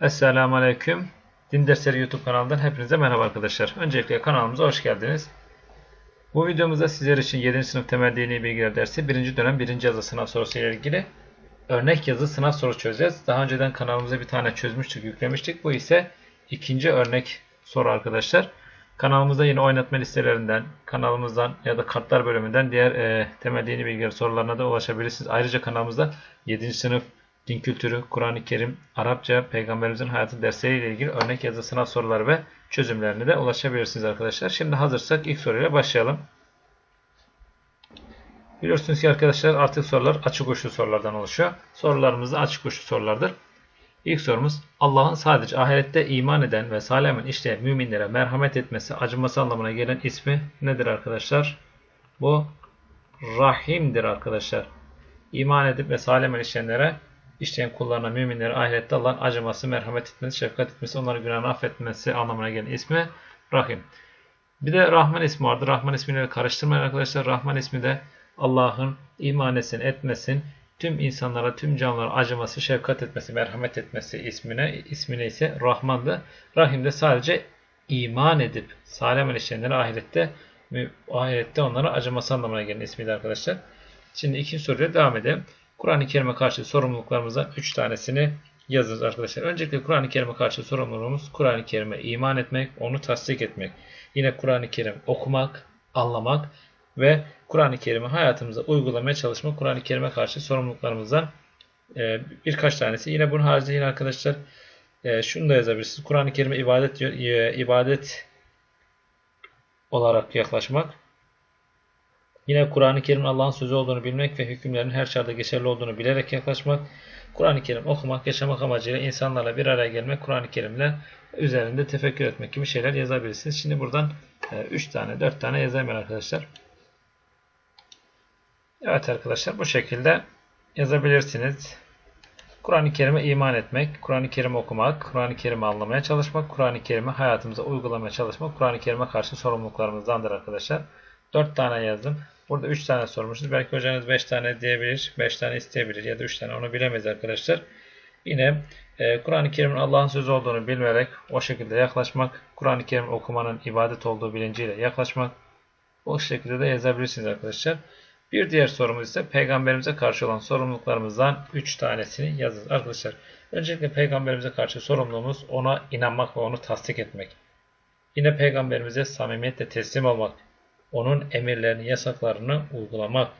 Esselamu Aleyküm. Din Dersleri YouTube kanalından hepinize merhaba arkadaşlar. Öncelikle kanalımıza hoş geldiniz. Bu videomuzda sizler için 7. sınıf temel dini bilgiler dersi 1. dönem 1. yazı sınav sorusu ile ilgili örnek yazı sınav soru çözeceğiz. Daha önceden kanalımıza bir tane çözmüştük, yüklemiştik. Bu ise ikinci örnek soru arkadaşlar. Kanalımızda yine oynatma listelerinden, kanalımızdan ya da kartlar bölümünden diğer e, temel dini bilgiler sorularına da ulaşabilirsiniz. Ayrıca kanalımızda 7. sınıf din kültürü, Kur'an-ı Kerim, Arapça, Peygamberimizin hayatı dersleriyle ilgili örnek yazı sınav soruları ve çözümlerine de ulaşabilirsiniz arkadaşlar. Şimdi hazırsak ilk soruyla başlayalım. Biliyorsunuz ki arkadaşlar artık sorular açık uçlu sorulardan oluşuyor. Sorularımız da açık uçlu sorulardır. İlk sorumuz Allah'ın sadece ahirette iman eden ve salimen işleyen müminlere merhamet etmesi, acıması anlamına gelen ismi nedir arkadaşlar? Bu Rahim'dir arkadaşlar. İman edip ve salimen işleyenlere işleyen kullarına, müminlere ahirette Allah'ın acıması, merhamet etmesi, şefkat etmesi, onların günahını affetmesi anlamına gelen ismi Rahim. Bir de Rahman ismi vardır. Rahman ismiyle karıştırmayın arkadaşlar. Rahman ismi de Allah'ın iman etsin, etmesin, tüm insanlara, tüm canlılara acıması, şefkat etmesi, merhamet etmesi ismine, ismine ise Rahman'dı. Rahim de sadece iman edip salih işleyenlere ahirette ahirette onlara acıması anlamına gelen ismiydi arkadaşlar. Şimdi ikinci soruya devam edelim. Kur'an-ı Kerim'e karşı sorumluluklarımızdan 3 tanesini yazınız arkadaşlar. Öncelikle Kur'an-ı Kerim'e karşı sorumluluğumuz Kur'an-ı Kerim'e iman etmek, onu tasdik etmek. Yine Kur'an-ı Kerim okumak, anlamak ve Kur'an-ı Kerim'i hayatımıza uygulamaya çalışmak Kur'an-ı Kerim'e karşı sorumluluklarımızdan e, birkaç tanesi. Yine bunun haricinde yine arkadaşlar e, şunu da yazabilirsiniz. Kur'an-ı Kerim'e ibadet e, ibadet olarak yaklaşmak. Yine Kur'an-ı Kerim'in Allah'ın sözü olduğunu bilmek ve hükümlerin her çağda geçerli olduğunu bilerek yaklaşmak. Kur'an-ı Kerim okumak, yaşamak amacıyla insanlarla bir araya gelmek, Kur'an-ı Kerim'le üzerinde tefekkür etmek gibi şeyler yazabilirsiniz. Şimdi buradan 3 tane, 4 tane yazayım arkadaşlar. Evet arkadaşlar bu şekilde yazabilirsiniz. Kur'an-ı Kerim'e iman etmek, Kur'an-ı Kerim'i okumak, Kur'an-ı Kerim'i anlamaya çalışmak, Kur'an-ı Kerim'i hayatımıza uygulamaya çalışmak, Kur'an-ı Kerim'e karşı sorumluluklarımızdandır arkadaşlar. 4 tane yazdım. Burada 3 tane sormuşuz. Belki hocanız 5 tane diyebilir, 5 tane isteyebilir ya da 3 tane onu bilemeyiz arkadaşlar. Yine e, Kur'an-ı Kerim'in Allah'ın sözü olduğunu bilmerek o şekilde yaklaşmak, Kur'an-ı Kerim okumanın ibadet olduğu bilinciyle yaklaşmak, o şekilde de yazabilirsiniz arkadaşlar. Bir diğer sorumuz ise peygamberimize karşı olan sorumluluklarımızdan 3 tanesini yazın arkadaşlar. Öncelikle peygamberimize karşı sorumluluğumuz ona inanmak ve onu tasdik etmek. Yine peygamberimize samimiyetle teslim olmak, onun emirlerini, yasaklarını uygulamak,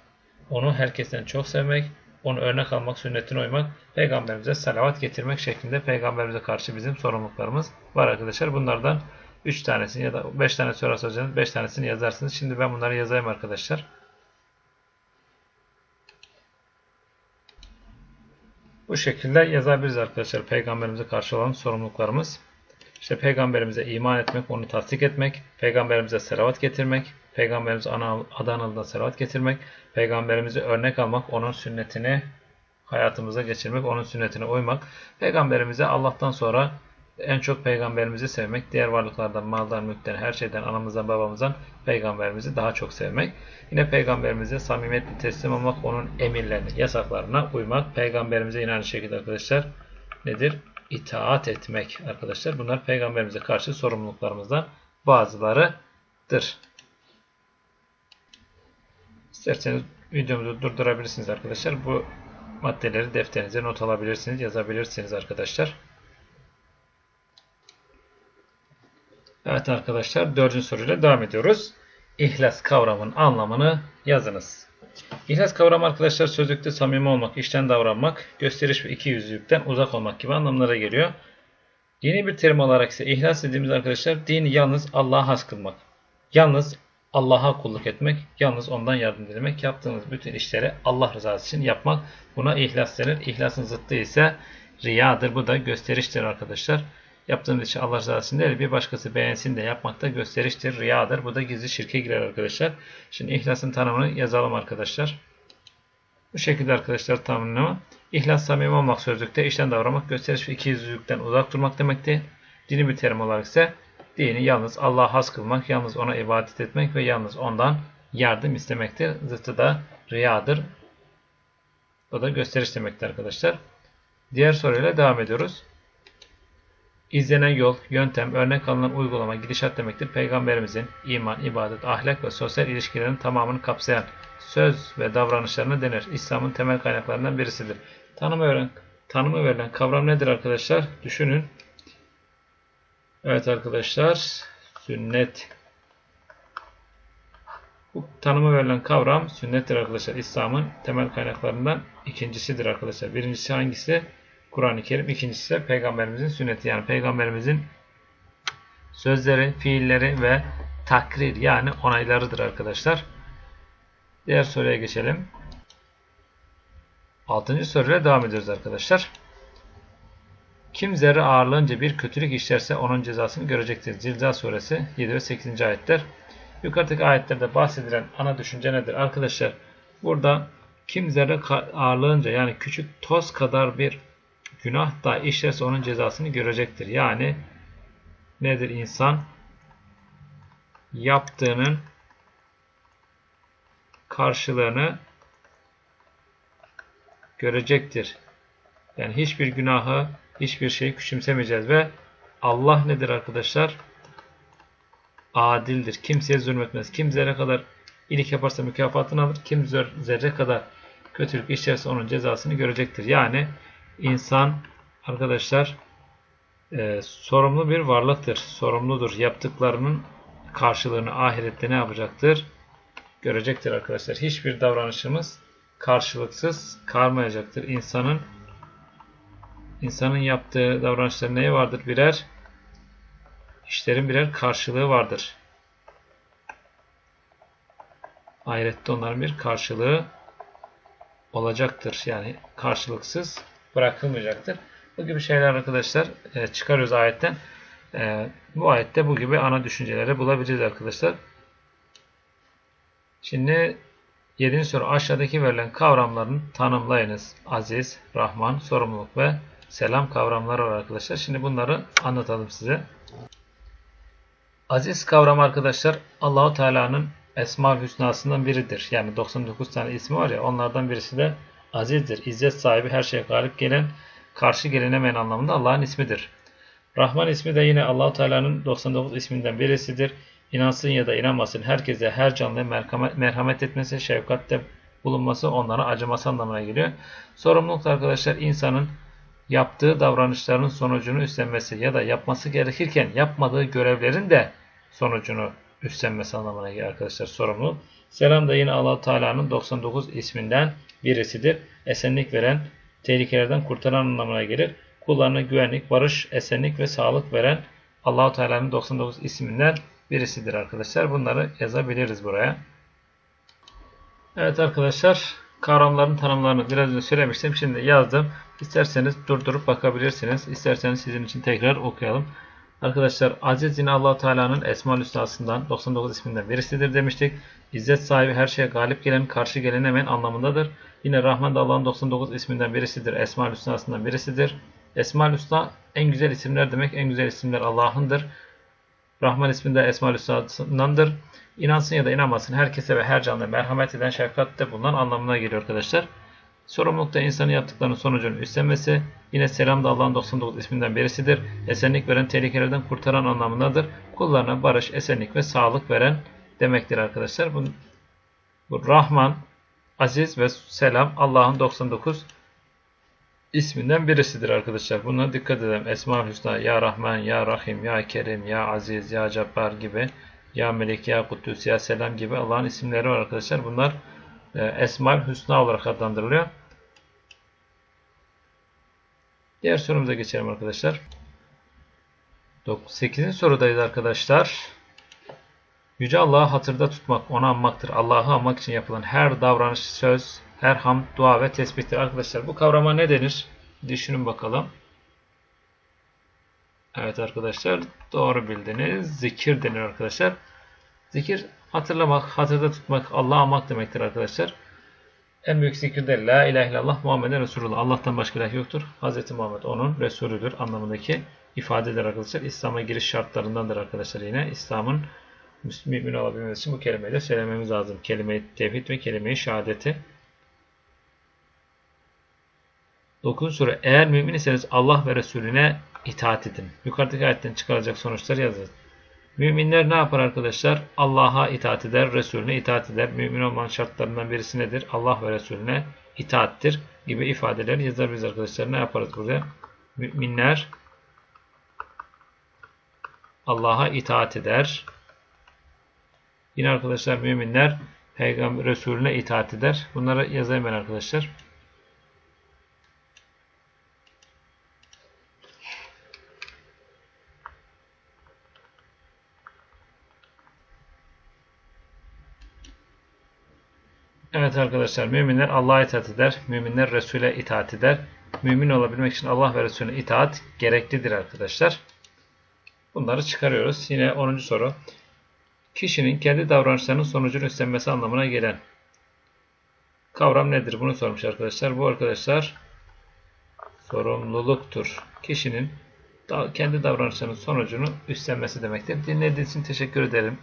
onu herkesten çok sevmek, onu örnek almak, sünnetine uymak, peygamberimize salavat getirmek şeklinde peygamberimize karşı bizim sorumluluklarımız var arkadaşlar. Bunlardan 3 tanesini ya da 5 tane soru soracağınız 5 tanesini yazarsınız. Şimdi ben bunları yazayım arkadaşlar. Bu şekilde yazabiliriz arkadaşlar peygamberimize karşı olan sorumluluklarımız. İşte peygamberimize iman etmek, onu tasdik etmek, peygamberimize selavat getirmek, peygamberimize adı anıldığında selavat getirmek, peygamberimizi örnek almak, onun sünnetini hayatımıza geçirmek, onun sünnetine uymak, peygamberimize Allah'tan sonra en çok peygamberimizi sevmek, diğer varlıklardan, maldan, mülkten, her şeyden, anamızdan, babamızdan peygamberimizi daha çok sevmek. Yine peygamberimize samimiyetle teslim olmak, onun emirlerine, yasaklarına uymak. Peygamberimize yine aynı şekilde arkadaşlar nedir? İtaat etmek arkadaşlar. Bunlar peygamberimize karşı sorumluluklarımızdan bazılarıdır. İsterseniz videomuzu durdurabilirsiniz arkadaşlar. Bu maddeleri defterinize not alabilirsiniz, yazabilirsiniz arkadaşlar. Evet arkadaşlar dördüncü soruyla devam ediyoruz. İhlas kavramının anlamını yazınız. İhlas kavramı arkadaşlar sözlükte samimi olmak, işten davranmak, gösteriş ve iki yüzlülükten uzak olmak gibi anlamlara geliyor. Yeni bir terim olarak ise ihlas dediğimiz arkadaşlar dini yalnız Allah'a has kılmak. Yalnız Allah'a kulluk etmek, yalnız ondan yardım dilemek, yaptığınız bütün işleri Allah rızası için yapmak. Buna ihlas denir. İhlasın zıttı ise riyadır. Bu da gösteriştir arkadaşlar. Yaptığınız işi Allah rızası için değil, bir başkası beğensin de yapmakta gösteriştir, riyadır. Bu da gizli şirke girer arkadaşlar. Şimdi ihlasın tanımını yazalım arkadaşlar. Bu şekilde arkadaşlar tanımını. İhlas samimi olmak sözlükte işten davranmak, gösteriş ve ikiyüzlülükten uzak durmak demekti. Dini bir terim olarak ise Dini yalnız Allah'a has kılmak, yalnız ona ibadet etmek ve yalnız ondan yardım istemektir. Zıttı da riyadır. O da gösteriş demektir arkadaşlar. Diğer soruyla devam ediyoruz. İzlenen yol, yöntem, örnek alınan uygulama, gidişat demektir. Peygamberimizin iman, ibadet, ahlak ve sosyal ilişkilerin tamamını kapsayan söz ve davranışlarına denir. İslam'ın temel kaynaklarından birisidir. Tanımı, öğren, tanımı verilen kavram nedir arkadaşlar? Düşünün. Evet arkadaşlar sünnet bu tanıma verilen kavram sünnettir arkadaşlar. İslam'ın temel kaynaklarından ikincisidir arkadaşlar. Birincisi hangisi? Kur'an-ı Kerim. İkincisi de peygamberimizin sünneti. Yani peygamberimizin sözleri, fiilleri ve takrir yani onaylarıdır arkadaşlar. Diğer soruya geçelim. Altıncı soruyla devam ediyoruz arkadaşlar. Kim zerre ağırlığınca bir kötülük işlerse onun cezasını görecektir. Zilzal suresi 7 ve 8. ayetler. Yukarıdaki ayetlerde bahsedilen ana düşünce nedir? Arkadaşlar burada kim zerre ağırlığınca yani küçük toz kadar bir günah da işlerse onun cezasını görecektir. Yani nedir insan? Yaptığının karşılığını görecektir. Yani hiçbir günahı hiçbir şeyi küçümsemeyeceğiz ve Allah nedir arkadaşlar? Adildir. Kimseye zulmetmez. Kim zerre kadar iyilik yaparsa mükafatını alır. Kim zerre kadar kötülük işlerse onun cezasını görecektir. Yani insan arkadaşlar e, sorumlu bir varlıktır. Sorumludur. Yaptıklarının karşılığını ahirette ne yapacaktır? Görecektir arkadaşlar. Hiçbir davranışımız karşılıksız kalmayacaktır. İnsanın İnsanın yaptığı davranışların neye vardır? Birer işlerin birer karşılığı vardır. Ahirette onların bir karşılığı olacaktır. Yani karşılıksız bırakılmayacaktır. Bu gibi şeyler arkadaşlar e, çıkarıyoruz ayetten. E, bu ayette bu gibi ana düşünceleri bulabiliriz arkadaşlar. Şimdi 7. soru aşağıdaki verilen kavramların tanımlayınız. Aziz, Rahman, sorumluluk ve selam kavramları var arkadaşlar. Şimdi bunları anlatalım size. Aziz kavramı arkadaşlar Allahu Teala'nın Esma Hüsna'sından biridir. Yani 99 tane ismi var ya onlardan birisi de azizdir. İzzet sahibi her şeye galip gelen, karşı gelinemeyen anlamında Allah'ın ismidir. Rahman ismi de yine Allahu Teala'nın 99 isminden birisidir. İnansın ya da inanmasın herkese her canlıya merhamet etmesi, şefkatte bulunması, onlara acıması anlamına geliyor. Sorumluluk arkadaşlar insanın yaptığı davranışların sonucunu üstlenmesi ya da yapması gerekirken yapmadığı görevlerin de sonucunu üstlenmesi anlamına gelir arkadaşlar sorumlu. Selam da yine Allah Teala'nın 99 isminden birisidir. Esenlik veren, tehlikelerden kurtaran anlamına gelir. Kullarına güvenlik, barış, esenlik ve sağlık veren Allahu Teala'nın 99 isminden birisidir arkadaşlar. Bunları yazabiliriz buraya. Evet arkadaşlar kavramların tanımlarını biraz önce söylemiştim. Şimdi yazdım. İsterseniz durdurup bakabilirsiniz. İsterseniz sizin için tekrar okuyalım. Arkadaşlar aziz yine allah Teala'nın Esma-ül 99 isminden birisidir demiştik. İzzet sahibi her şeye galip gelen, karşı gelen hemen anlamındadır. Yine Rahman da Allah'ın 99 isminden birisidir. Esma-ül birisidir. Esma-ül en güzel isimler demek. En güzel isimler Allah'ındır. Rahman isminde Esma-ül Hüsna'ndandır. İnansın ya da inanmasın herkese ve her canlı merhamet eden şefkatte bulunan anlamına geliyor arkadaşlar. Sorumlulukta insanın yaptıklarının sonucunu üstlenmesi yine selam da Allah'ın 99 isminden birisidir. Esenlik veren tehlikelerden kurtaran anlamındadır. Kullarına barış, esenlik ve sağlık veren demektir arkadaşlar. Bu, bu Rahman, Aziz ve Selam Allah'ın 99 isminden birisidir arkadaşlar. Buna dikkat edelim. Esma-ül Hüsna, Ya Rahman, Ya Rahim, Ya Kerim, Ya Aziz, Ya Cabbar gibi, Ya Melek, Ya Kuddüs, Ya Selam gibi Allah'ın isimleri var arkadaşlar. Bunlar e, Esma-ül Hüsna olarak adlandırılıyor. Diğer sorumuza geçelim arkadaşlar. 8. sorudayız arkadaşlar. Yüce Allah'ı hatırda tutmak, onu anmaktır. Allah'ı anmak için yapılan her davranış, söz, her hamd, dua ve tesbihtir. Arkadaşlar bu kavrama ne denir? Düşünün bakalım. Evet arkadaşlar doğru bildiniz. Zikir denir arkadaşlar. Zikir hatırlamak, hatırda tutmak, Allah'a anmak demektir arkadaşlar. En büyük zikir de La ilahe illallah Muhammeden Resulullah. Allah'tan başka ilah yoktur. Hz. Muhammed onun Resulüdür anlamındaki ifadeler arkadaşlar. İslam'a giriş şartlarındandır arkadaşlar yine. İslam'ın mümin olabilmesi için bu kelimeyi de söylememiz lazım. Kelime-i tevhid ve kelime-i şehadeti. 9. soru. Eğer mümin iseniz Allah ve Resulüne itaat edin. Yukarıdaki ayetten çıkaracak sonuçları yazın. Müminler ne yapar arkadaşlar? Allah'a itaat eder, Resulüne itaat eder. Mümin olmanın şartlarından birisi nedir? Allah ve Resulüne itaattir gibi ifadeler yazabiliriz arkadaşlar. Ne yaparız burada? Müminler Allah'a itaat eder. Yine arkadaşlar müminler Peygamber Resulüne itaat eder. Bunları yazayım ben arkadaşlar. Evet arkadaşlar müminler Allah'a itaat eder. Müminler Resul'e itaat eder. Mümin olabilmek için Allah ve Resulüne itaat gereklidir arkadaşlar. Bunları çıkarıyoruz. Yine 10. soru. Kişinin kendi davranışlarının sonucunu üstlenmesi anlamına gelen kavram nedir? Bunu sormuş arkadaşlar. Bu arkadaşlar sorumluluktur. Kişinin kendi davranışlarının sonucunu üstlenmesi demektir. Dinlediğiniz için teşekkür ederim.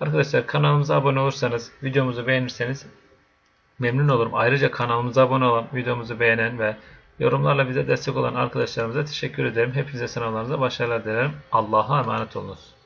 Arkadaşlar kanalımıza abone olursanız, videomuzu beğenirseniz memnun olurum. Ayrıca kanalımıza abone olan, videomuzu beğenen ve yorumlarla bize destek olan arkadaşlarımıza teşekkür ederim. Hepinize sınavlarınızda başarılar dilerim. Allah'a emanet olunuz.